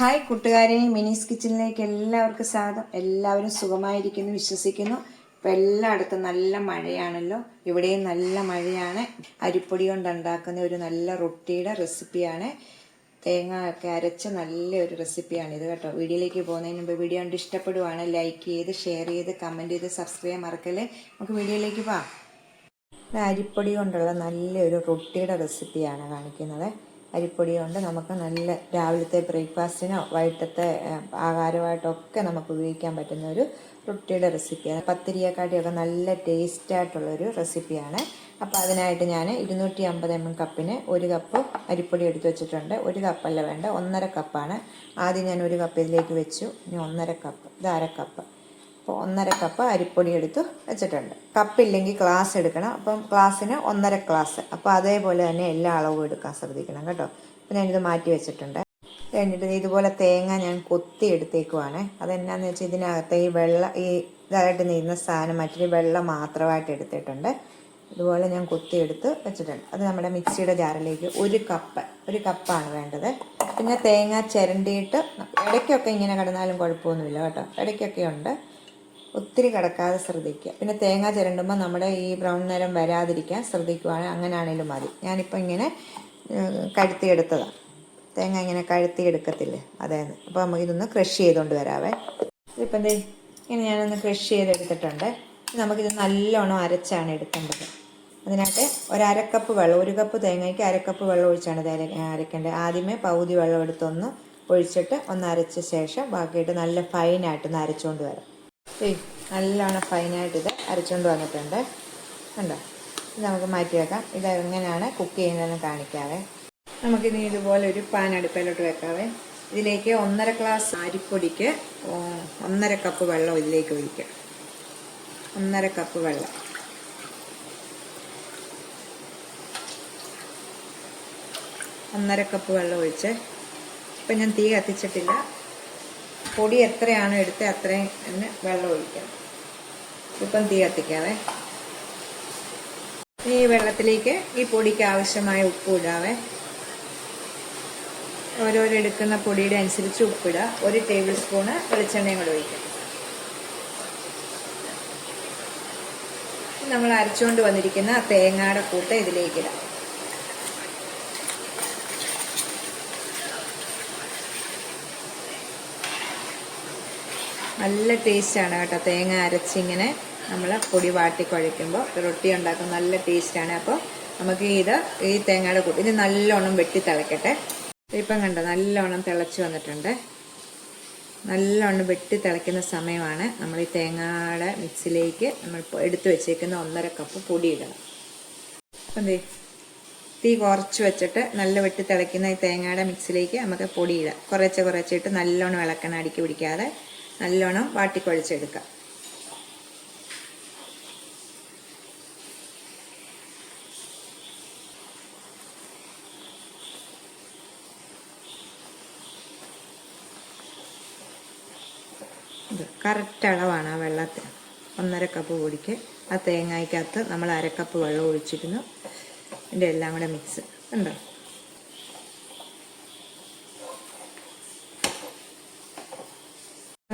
Hi കൂട്ടുകാരെ മിനീസ് കിച്ചണിലേക്ക് എല്ലാവർക്കും സ്വാഗതം. എല്ലാവരും സുഖമായിരിക്കുന്നു വിശ്വസിക്കുന്നു. ഇപ്പം എല്ലായിടത്തും നല്ല മഴയാണല്ലോ. ഇവിടെയും നല്ല മഴയാണ്. അരിപ്പൊടി കൊണ്ട് ഉണ്ടാക്കുന്ന ഒരു നല്ല റൊട്ടിയുടെ റെസിപ്പിയാണ്. തേങ്ങ ഒക്കെ അരച്ച നല്ലൊരു റെസിപ്പിയാണ് ഇത് കേട്ടോ. വീഡിയോയിലേക്ക് പോകുന്നതിന് മുമ്പ് വീഡിയോ കണ്ട് ഇഷ്ടപ്പെടുവാണ് ലൈക്ക് ചെയ്ത് ഷെയർ ചെയ്ത് കമന്റ് ചെയ്ത് സബ്സ്ക്രൈബ് മറക്കല്ലേ? നമുക്ക് വീഡിയോയിലേക്ക് പോവാം. അരിപ്പൊടി കൊണ്ടുള്ള നല്ലൊരു റൊട്ടിയുടെ റെസിപ്പിയാണ് കാണിക്കുന്നത്. അരിപ്പൊടി കൊണ്ട് നമുക്ക് നല്ല രാവിലത്തെ ബ്രേക്ക്ഫാസ്റ്റിനോ വൈകിട്ടത്തെ ആഹാരമായിട്ടൊക്കെ നമുക്ക് ഉപയോഗിക്കാൻ പറ്റുന്ന ഒരു റൊട്ടിയുടെ റെസിപ്പിയാണ്. പത്തിരിയെക്കാട്ടിയൊക്കെ നല്ല ടേസ്റ്റ് ആയിട്ടുള്ളൊരു റെസിപ്പിയാണ്. അപ്പോൾ അതിനായിട്ട് ഞാൻ ഇരുന്നൂറ്റി അമ്പത് എം എം കപ്പിന് ഒരു കപ്പ് അരിപ്പൊടി എടുത്തു വെച്ചിട്ടുണ്ട്. ഒരു കപ്പല്ല വേണ്ട ഒന്നര കപ്പാണ്. ആദ്യം ഞാൻ ഒരു കപ്പ് ഇതിലേക്ക് വെച്ചു. ഇനി ഒന്നര കപ്പ് ഇത് അര കപ്പ്. അപ്പോൾ ഒന്നര കപ്പ് അരിപ്പൊടി എടുത്ത് വെച്ചിട്ടുണ്ട്. കപ്പില്ലെങ്കിൽ ഗ്ലാസ് എടുക്കണം. അപ്പം ഗ്ലാസ്സിന് ഒന്നര ഗ്ലാസ് അപ്പോൾ അതേപോലെ തന്നെ എല്ലാ അളവും എടുക്കാൻ ശ്രദ്ധിക്കണം കേട്ടോ. അപ്പം ഞാനിത് മാറ്റി വെച്ചിട്ടുണ്ട്. കഴിഞ്ഞിട്ട് ഇതുപോലെ തേങ്ങ ഞാൻ കൊത്തി എടുത്തേക്കുവാണ്. അതെന്നാന്ന് വെച്ചാൽ ഇതിനകത്ത് ഈ വെള്ള ഈ ഇതായിട്ട് നീരുന്ന സാധനം മറ്റൊരു വെള്ളം മാത്രമായിട്ട് എടുത്തിട്ടുണ്ട്. ഇതുപോലെ ഞാൻ കൊത്തി എടുത്ത് വെച്ചിട്ടുണ്ട്. അത് നമ്മുടെ മിക്സിയുടെ ജാറിലേക്ക് ഒരു കപ്പ് ഒരു കപ്പാണ് വേണ്ടത്. പിന്നെ തേങ്ങ ചിരണ്ടിയിട്ട് ഇടയ്ക്കൊക്കെ ഇങ്ങനെ കിടന്നാലും കുഴപ്പമൊന്നുമില്ല കേട്ടോ. ഇടയ്ക്കൊക്കെ ഉണ്ട്. ഒത്തിരി കിടക്കാതെ ശ്രദ്ധിക്കുക. പിന്നെ തേങ്ങ ചിരണ്ടുമ്പോൾ നമ്മുടെ ഈ ബ്രൗൺ നിറം വരാതിരിക്കാൻ ശ്രദ്ധിക്കുവാണെങ്കിൽ അങ്ങനെയാണേലും മതി. ഞാനിപ്പോൾ ഇങ്ങനെ കഴുത്തിയെടുത്തതാണ്. തേങ്ങ ഇങ്ങനെ കഴുത്തിയെടുക്കത്തില്ലേ? അതായത്. അപ്പോൾ നമുക്ക് ഇതൊന്ന് ക്രഷ് ചെയ്തുകൊണ്ട് വരാവേ. ഇപ്പം എന്തേ? ഇങ്ങനെ ഞാനൊന്ന് ക്രഷ് ചെയ്തെടുത്തിട്ടുണ്ട്. നമുക്കിത് നല്ലോണം അരച്ചാണ് എടുക്കേണ്ടത്. അതിനകത്ത് ഒരു അരക്കപ്പ് വെള്ളം ഒരു കപ്പ് തേങ്ങയ്ക്ക് അരക്കപ്പ് വെള്ളം ഒഴിച്ചാണ് അരക്കേണ്ടത്. ആദ്യമേ പകുതി വെള്ളം എടുത്തൊന്ന് ഒഴിച്ചിട്ട് ഒന്ന് അരച്ച ശേഷം ബാക്കിയിട്ട് നല്ല ഫൈനായിട്ടൊന്ന് അരച്ചുകൊണ്ട് വരാം. ഏയ് നല്ലോണം ഫൈനായിട്ട് ഇത് അരച്ചുകൊണ്ട് വന്നിട്ടുണ്ട്. കണ്ടോ? ഇത് നമുക്ക് മാറ്റി വെക്കാം. ഇത് എങ്ങനെയാണ് കുക്ക് ചെയ്യുന്നതെന്ന് കാണിക്കാവേ. നമുക്കിനി ഇതുപോലെ ഒരു പാൻ അടുപ്പിലോട്ട് വെക്കാവേ. ഇതിലേക്ക് ഒന്നര ഗ്ലാസ് അരിപ്പൊടിക്ക് ഒന്നര കപ്പ് വെള്ളം ഇതിലേക്ക് ഒഴിക്കുക ഒന്നര കപ്പ് വെള്ളം. ഒന്നര കപ്പ് വെള്ളം ഒഴിച്ച്. ഇപ്പം ഞാൻ തീ കത്തിച്ചിട്ടില്ല. പൊടി എത്രയാണ് എടുത്തത് അത്രയും തന്നെ വെള്ളം ഒഴിക്കണം ഇപ്പം തീ കത്തിക്കാവേ. ഈ വെള്ളത്തിലേക്ക് ഈ പൊടിക്ക് ആവശ്യമായ ഉപ്പ് ഇടാവേ. ഓരോരോ എടുക്കുന്ന പൊടിയുടെ അനുസരിച്ച് ഉപ്പിടുക ഒരു ടേബിൾ സ്പൂണ് വെളിച്ചെണ്ണയും കൂടെ ഒഴിക്കാം. നമ്മൾ അരച്ചുകൊണ്ട് വന്നിരിക്കുന്ന തേങ്ങയുടെ കൂട്ട് ഇതിലേക്ക് നല്ല ടേസ്റ്റാണ് കേട്ടോ. തേങ്ങ അരച്ചിങ്ങനെ നമ്മൾ പൊടി വാട്ടി കുഴയ്ക്കുമ്പോൾ റൊട്ടി ഉണ്ടാക്കും നല്ല ടേസ്റ്റാണ് അപ്പോൾ നമുക്ക് ഇത് ഈ തേങ്ങയുടെ കൂട്ടി ഇത് നല്ലോണം വെട്ടി തിളക്കട്ടെ. ഇപ്പം കണ്ടോ നല്ലോണം തിളച്ച് വന്നിട്ടുണ്ട്. നല്ലോണം വെട്ടി തിളയ്ക്കുന്ന സമയമാണ് നമ്മൾ ഈ തേങ്ങയുടെ മിക്സിലേക്ക് നമ്മൾ എടുത്ത് വെച്ചേക്കുന്ന ഒന്നര കപ്പ് പൊടി ഇടണം. അപ്പം ദേ തീ കുറച്ച് വെച്ചിട്ട് നല്ല വെട്ടി തിളയ്ക്കുന്ന ഈ തേങ്ങയുടെ മിക്സിലേക്ക് നമുക്ക് പൊടി ഇടാം. കുറച്ച് കുറച്ചിട്ട് നല്ലോണം ഇളക്കണം അടുക്കി പിടിക്കാതെ. നല്ലോണം വാട്ടിക്കുഴച്ചെടുക്കാം. കറക്റ്റ് അളവാണ് ആ വെള്ളത്തിന്. ഒന്നര കപ്പ് പൊടിക്ക് ആ തേങ്ങയ്ക്കകത്ത് നമ്മൾ അരക്കപ്പ് വെള്ളം ഒഴിച്ചിരുന്നു. ഇതിന്റെ എല്ലാം കൂടെ മിക്സ് ഉണ്ടോ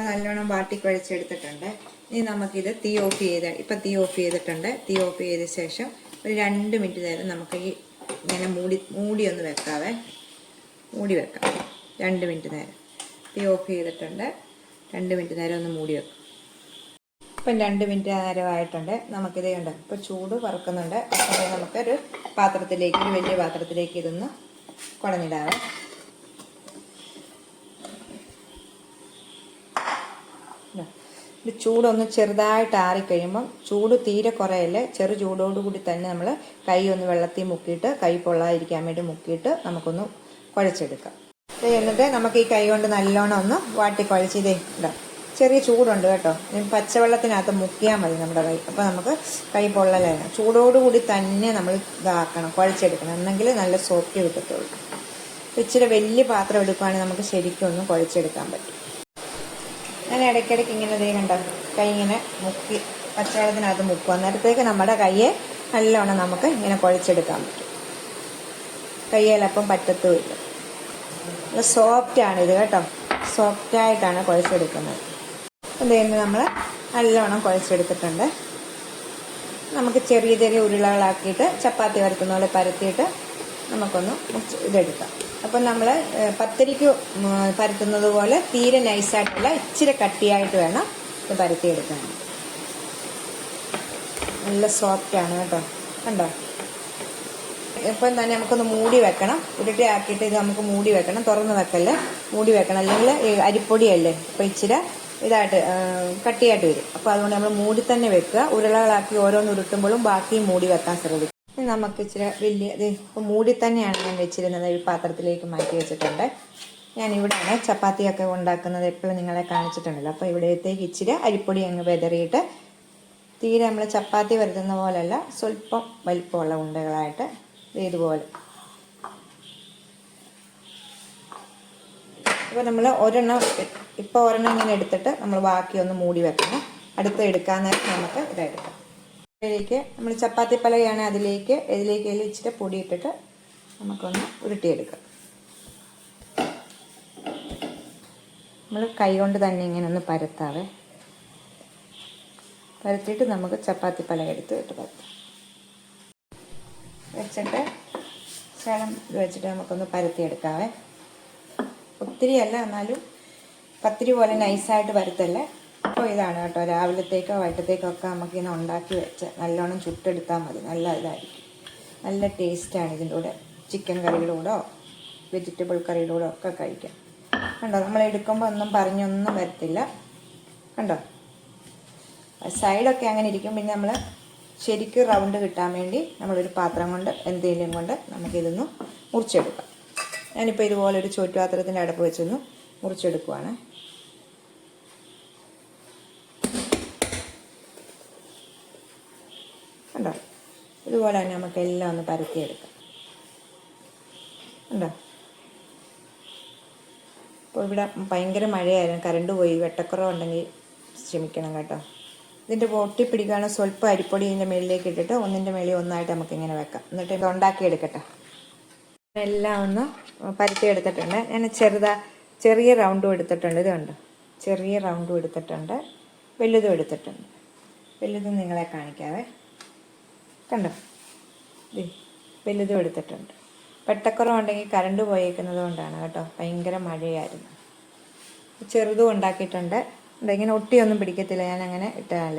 നല്ലോണം വാട്ടി കുഴച്ചെടുത്തിട്ടുണ്ട്. ഇനി നമുക്കിത് തീ ഓഫ് ചെയ്ത് ഇപ്പം തീ ഓഫ് ചെയ്തിട്ടുണ്ട്. തീ ഓഫ് ചെയ്ത ശേഷം ഒരു രണ്ട് മിനിറ്റ് നേരം നമുക്ക് ഈ ഇങ്ങനെ മൂടി മൂടി ഒന്ന് വെക്കാവേ. മൂടി വെക്കാം. രണ്ട് മിനിറ്റ് നേരം. തീ ഓഫ് ചെയ്തിട്ടുണ്ട്. രണ്ട് മിനിറ്റ് നേരം ഒന്ന് മൂടി വെക്കും. ഇപ്പം രണ്ട് മിനിറ്റ് നേരമായിട്ടുണ്ട്. നമുക്കിതേ ഉണ്ട് ഇപ്പോൾ ചൂട് പറക്കുന്നുണ്ട് അപ്പോൾ നമുക്കൊരു പാത്രത്തിലേക്ക് ഒരു വലിയ പാത്രത്തിലേക്ക് ഇതൊന്ന് കുടഞ്ഞിടാവേ ഇതാ. ഇത് ചൂടൊന്ന് ചെറുതായിട്ട് ആറിക്കഴിയുമ്പം ചൂട് തീരെ കുറയല്ലേ ചെറു ചൂടോടുകൂടി തന്നെ നമ്മൾ കൈ ഒന്ന് വെള്ളത്തിൽ മുക്കിയിട്ട് കൈ പൊള്ളാതിരിക്കാൻ വേണ്ടി മുക്കിയിട്ട് നമുക്കൊന്ന് കുഴച്ചെടുക്കാം. എന്നിട്ട് നമുക്ക് ഈ കൈ കൊണ്ട് നല്ലോണം ഒന്ന് വാട്ടി കുഴച്ച് ഇടാം ചെറിയ ചൂടുണ്ട് കേട്ടോ. പച്ചവെള്ളത്തിനകത്ത് മുക്കിയാൽ മതി നമ്മുടെ കൈ. അപ്പോൾ നമുക്ക് കൈ പൊള്ളലാണ് ചൂടോടുകൂടി തന്നെ നമ്മൾ ഇതാക്കണം കുഴച്ചെടുക്കണം. എന്നെങ്കിൽ നല്ല സോഫ്റ്റ് കിട്ടത്തുള്ളൂ. ഇച്ചിരി വലിയ പാത്രം എടുക്കുകയാണെങ്കിൽ നമുക്ക് ശരിക്കും ഒന്ന് കുഴച്ചെടുക്കാൻ പറ്റും. ഞാൻ ഇടയ്ക്കിടയ്ക്ക് ഇങ്ങനെ ദേ കണ്ടോ? കൈ ഇങ്ങനെ മുക്കി പച്ചവെള്ളത്തിനകത്ത് മുക്കും അന്നേരത്തേക്ക് നമ്മുടെ കയ്യെ നല്ലോണം നമുക്ക് ഇങ്ങനെ കുഴച്ചെടുക്കാൻ പറ്റും. കയ്യേലപ്പം പറ്റത്തുമില്ല. സോഫ്റ്റ് ആണ് ഇത് കേട്ടോ. സോഫ്റ്റ് ആയിട്ടാണ് കുഴച്ചെടുക്കുന്നത്. ഇതേന്ന് നമ്മൾ നല്ലോണം കുഴച്ചെടുത്തിട്ടുണ്ട്. നമുക്ക് ചെറിയ ചെറിയ ഉരുളകളാക്കിയിട്ട് ചപ്പാത്തി വരത്തുന്ന പോലെ പരത്തിയിട്ട് നമുക്കൊന്ന് ഇതെടുക്കാം. അപ്പം നമ്മൾ പത്തിരിക്ക് പരത്തുന്നത് പോലെ തീരെ നൈസായിട്ടുള്ള ഇച്ചിരി കട്ടിയായിട്ട് വേണം ഇത് പരത്തിയെടുക്കാൻ. നല്ല സോഫ്റ്റ് ആണ് കേട്ടോ. കണ്ടോ? ഇപ്പം തന്നെ നമുക്കൊന്ന് മൂടി വെക്കണം. ഉരുട്ടി ആക്കിയിട്ട് ഇത് നമുക്ക് മൂടി വെക്കണം. തുറന്ന് വെക്കല്ലേ? മൂടി വെക്കണം. അല്ലെങ്കിൽ അരിപ്പൊടിയല്ലേ? അപ്പം ഇച്ചിരി ഇതായിട്ട് കട്ടിയായിട്ട് വരും. അപ്പോൾ അതുകൊണ്ട് നമ്മൾ മൂടി തന്നെ വെക്കുക. ഉരുളകളാക്കി ഓരോന്ന് ഉരുട്ടുമ്പോഴും ബാക്കിയും മൂടി വെക്കാൻ ശ്രദ്ധിക്കും ഇനി നമുക്ക് ഇച്ചിരി വലിയ ഇത് ഇപ്പം മൂടി തന്നെയാണ് ഞാൻ വെച്ചിരുന്നത്. ഈ പാത്രത്തിലേക്ക് മാറ്റി വെച്ചിട്ടുണ്ട്. ഞാൻ ഇവിടെയാണ് ചപ്പാത്തിയൊക്കെ ഉണ്ടാക്കുന്നത്. എപ്പോഴും നിങ്ങളെ കാണിച്ചിട്ടുണ്ടല്ലോ. അപ്പോൾ ഇവിടത്തേക്ക് ഇച്ചിരി അരിപ്പൊടി അങ്ങ് വെതറിയിട്ട് തീരെ നമ്മൾ ചപ്പാത്തി വരുത്തുന്ന പോലെയല്ല സ്വല്പം വലിപ്പമുള്ള ഉണ്ടകളായിട്ട് ഇതുപോലെ. അപ്പോൾ നമ്മൾ ഒരെണ്ണം ഇപ്പോൾ ഒരെണ്ണം ഇങ്ങനെ എടുത്തിട്ട് നമ്മൾ ബാക്കി ഒന്ന് മൂടി വെക്കണം. അടുത്ത് എടുക്കാൻ നേരം നമുക്ക് ഇതെടുക്കാം ഇതിലേക്ക് നമ്മൾ ചപ്പാത്തി പലകയാണ് അതിലേക്ക് ഇതിലേക്ക് ഇച്ചിരി പൊടി ഇട്ടിട്ട് നമുക്കൊന്ന് ഉരുട്ടിയെടുക്കാം. നമ്മൾ കൈ കൊണ്ട് തന്നെ ഇങ്ങനെ ഒന്ന് പരത്താവേ. പരത്തിയിട്ട് നമുക്ക് ചപ്പാത്തി പലക എടുത്ത് ഇട്ട് പരത്താം. വെച്ചിട്ട് ശകലം വെച്ചിട്ട് നമുക്കൊന്ന് പരത്തിയെടുക്കാവേ. ഒത്തിരി അല്ല എന്നാലും പത്തിരി പോലെ നൈസായിട്ട് പരത്തല്ലേ? അപ്പോൾ ഇതാണ് കേട്ടോ. രാവിലത്തേക്കോ വൈകിട്ടത്തേക്കോ ഒക്കെ നമുക്ക് ഇന്ന് ഉണ്ടാക്കി വെച്ച് നല്ലോണം ചുട്ടെടുത്താൽ മതി. നല്ല ഇതായിരിക്കും. നല്ല ടേസ്റ്റാണ് ഇതിന്റെ കൂടെ. ചിക്കൻ കറിയുടെ വെജിറ്റബിൾ കറിയുടെ ഒക്കെ കഴിക്കാം. കണ്ടോ? നമ്മൾ എടുക്കുമ്പോൾ ഒന്നും പറഞ്ഞൊന്നും വരത്തില്ല. കണ്ടോ? സൈഡൊക്കെ അങ്ങനെ ഇരിക്കും. പിന്നെ നമ്മൾ ശരിക്കും റൗണ്ട് കിട്ടാൻ വേണ്ടി നമ്മളൊരു പാത്രം കൊണ്ട് എന്തെങ്കിലും കൊണ്ട് നമുക്കിതൊന്ന് മുറിച്ചെടുക്കാം. ഞാനിപ്പോൾ ഇതുപോലെ ഒരു ചോറ്റുപാത്രത്തിന്റെ അടപ്പ് വെച്ചൊന്ന് മുറിച്ചെടുക്കുവാണ് കണ്ടോ ഇതുപോലെ തന്നെ നമുക്ക് എല്ലാം ഒന്ന് പരത്തിയെടുക്കാം. ഉണ്ടോ അപ്പോൾ ഇവിടെ ഭയങ്കര മഴയായിരുന്നു. കറണ്ട് പോയി. വെട്ടക്കുറവുണ്ടെങ്കിൽ ശ്രമിക്കണം കേട്ടോ. ഇതിന്റെ പൊട്ടി പിടിക്കാനുള്ള സ്വല്പം അരിപ്പൊടി ഇതിന്റെ മേളിലേക്ക് ഇട്ടിട്ട് ഒന്നിന്റെ മേളിൽ ഒന്നായിട്ട് നമുക്ക് ഇങ്ങനെ വെക്കാം. എന്നിട്ട് ഇത് ഉണ്ടാക്കിയെടുക്കട്ടെ. എല്ലാം ഒന്ന് പരത്തി എടുത്തിട്ടുണ്ട് ഞാൻ ചെറുതാ ചെറിയ റൗണ്ടും എടുത്തിട്ടുണ്ട്. ഇതുണ്ട് ചെറിയ റൗണ്ടും എടുത്തിട്ടുണ്ട്. വലുതും എടുത്തിട്ടുണ്ട്. വലുതും നിങ്ങളെ കാണിക്കാവേ. കണ്ടോ? വലുതും എടുത്തിട്ടുണ്ട്. വെട്ടക്കുറവുണ്ടെങ്കിൽ കറണ്ട് പോയേക്കുന്നത് കൊണ്ടാണ് കേട്ടോ. ഭയങ്കര മഴയായിരുന്നു. ചെറുതും ഉണ്ടാക്കിയിട്ടുണ്ട്. ഇങ്ങനെ ഒട്ടിയൊന്നും പിടിക്കത്തില്ല. ഞാൻ അങ്ങനെ ഇട്ടാൽ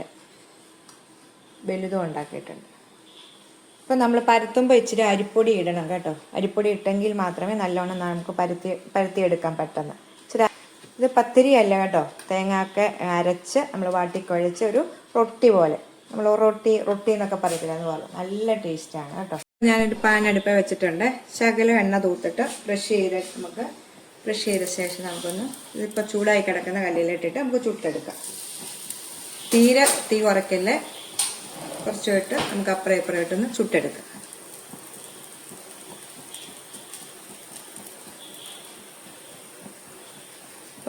വലുതും ഉണ്ടാക്കിയിട്ടുണ്ട്. ഇപ്പം നമ്മൾ പരത്തുമ്പോൾ ഇച്ചിരി അരിപ്പൊടി ഇടണം കേട്ടോ. അരിപ്പൊടി ഇട്ടെങ്കിൽ മാത്രമേ നല്ലോണം നമുക്ക് പരത്തി പരത്തിയെടുക്കാൻ പറ്റുന്ന. ഇച്ചിരി ഇത് പത്തിരിയല്ല കേട്ടോ. തേങ്ങ ഒക്കെ അരച്ച് നമ്മൾ വാട്ടിക്കുഴച്ച് ഒരു റൊട്ടി പോലെ നമ്മൾ റൊട്ടി റൊട്ടി എന്നൊക്കെ പറയത്തില്ല അതുപോലെ. നല്ല ടേസ്റ്റാണ് കേട്ടോ. ഞാനൊരു പാൻ അടുപ്പ വെച്ചിട്ടുണ്ട്. ശകലം എണ്ണ തൂത്തിട്ട് ബ്രഷ് ചെയ്ത് നമുക്ക് ബ്രഷ് ചെയ്ത ശേഷം നമുക്കൊന്ന് ഇതിപ്പോൾ ചൂടായി കിടക്കുന്ന കല്ലിലിട്ടിട്ട് നമുക്ക് ചുട്ടെടുക്കാം. തീരെ തീ കുറയ്ക്കല്ലേ? കുറച്ച് ഇട്ട് നമുക്ക് അപ്പുറം ഇപ്പുറം ഇട്ടൊന്ന് ചുട്ടെടുക്കാം.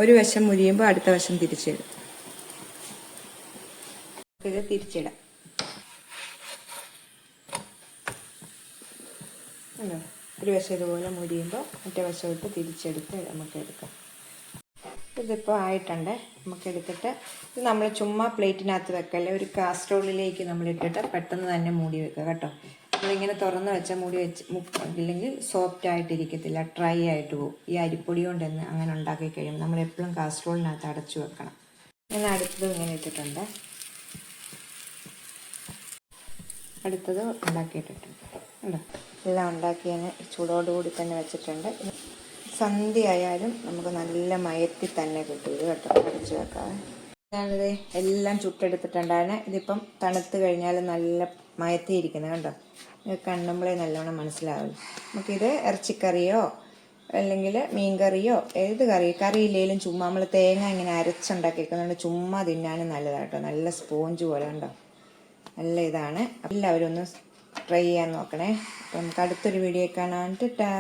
ഒരു വശം മുരിയുമ്പോൾ അടുത്ത വശം തിരിച്ചിടും തിരിച്ചിടാം? ഒരു വശം ഇതുപോലെ മുരിയുമ്പോൾ മറ്റേ വശമിട്ട് തിരിച്ചെടുത്ത് നമുക്ക് എടുക്കാം. ഇതിപ്പോൾ ആയിട്ടുണ്ട്. നമുക്ക് എടുത്തിട്ട് ഇത് നമ്മൾ ചുമ്മാ പ്ലേറ്റിനകത്ത് വെക്കല്ലേ ഒരു കാസ്ട്രോളിലേക്ക് നമ്മൾ ഇട്ടിട്ട് പെട്ടെന്ന് തന്നെ മൂടി വെക്കുക കേട്ടോ. നമ്മളിങ്ങനെ തുറന്ന് വെച്ചാൽ മൂടി വെച്ച് ഇല്ലെങ്കിൽ സോഫ്റ്റ് ആയിട്ടിരിക്കത്തില്ല ഡ്രൈ ആയിട്ട് പോകും ഈ അരിപ്പൊടി കൊണ്ട് തന്നെ അങ്ങനെ ഉണ്ടാക്കി കഴിയുമ്പോൾ നമ്മൾ എപ്പോഴും കാസ്ട്രോളിനകത്ത് അടച്ചു വെക്കണം. ഞാൻ അടുത്തത് ഇങ്ങനെ ഇട്ടിട്ടുണ്ട്. അടുത്തത് ഉണ്ടാക്കിയിട്ടിട്ടുണ്ട് ഉണ്ടോ എല്ലാം ഉണ്ടാക്കി ഞാൻ ചൂടോടുകൂടി തന്നെ വെച്ചിട്ടുണ്ട്. സന്ധ്യ ആയാലും നമുക്ക് നല്ല മയത്തിൽ തന്നെ കിട്ടും. ഇത് കേട്ടോ അടിച്ചു വെക്കാതെ. എല്ലാം ചുട്ടെടുത്തിട്ടുണ്ടായിരുന്നു. ഇതിപ്പം തണുത്ത് കഴിഞ്ഞാൽ നല്ല മയത്തി ഇരിക്കുന്നത് കണ്ടോ? കണ്ണുമ്പളേ നല്ലോണം മനസ്സിലാവും. നമുക്കിത് ഇറച്ചിക്കറിയോ അല്ലെങ്കിൽ മീൻകറിയോ ഏത് കറി കറിയില്ലെങ്കിലും ചുമ്മാ നമ്മൾ തേങ്ങ ഇങ്ങനെ അരച്ചുണ്ടാക്കി വെക്കുന്നുണ്ട് ചുമ്മാ തിന്നാനും നല്ലതാട്ടോ നല്ല സ്പോഞ്ച് പോലെ കണ്ടോ? നല്ല ഇതാണ്. എല്ലാവരും ഒന്ന് ട്രൈ ചെയ്യാൻ നോക്കണേ. അപ്പം നമുക്ക് അടുത്തൊരു വീഡിയോ കാണാൻ ടാ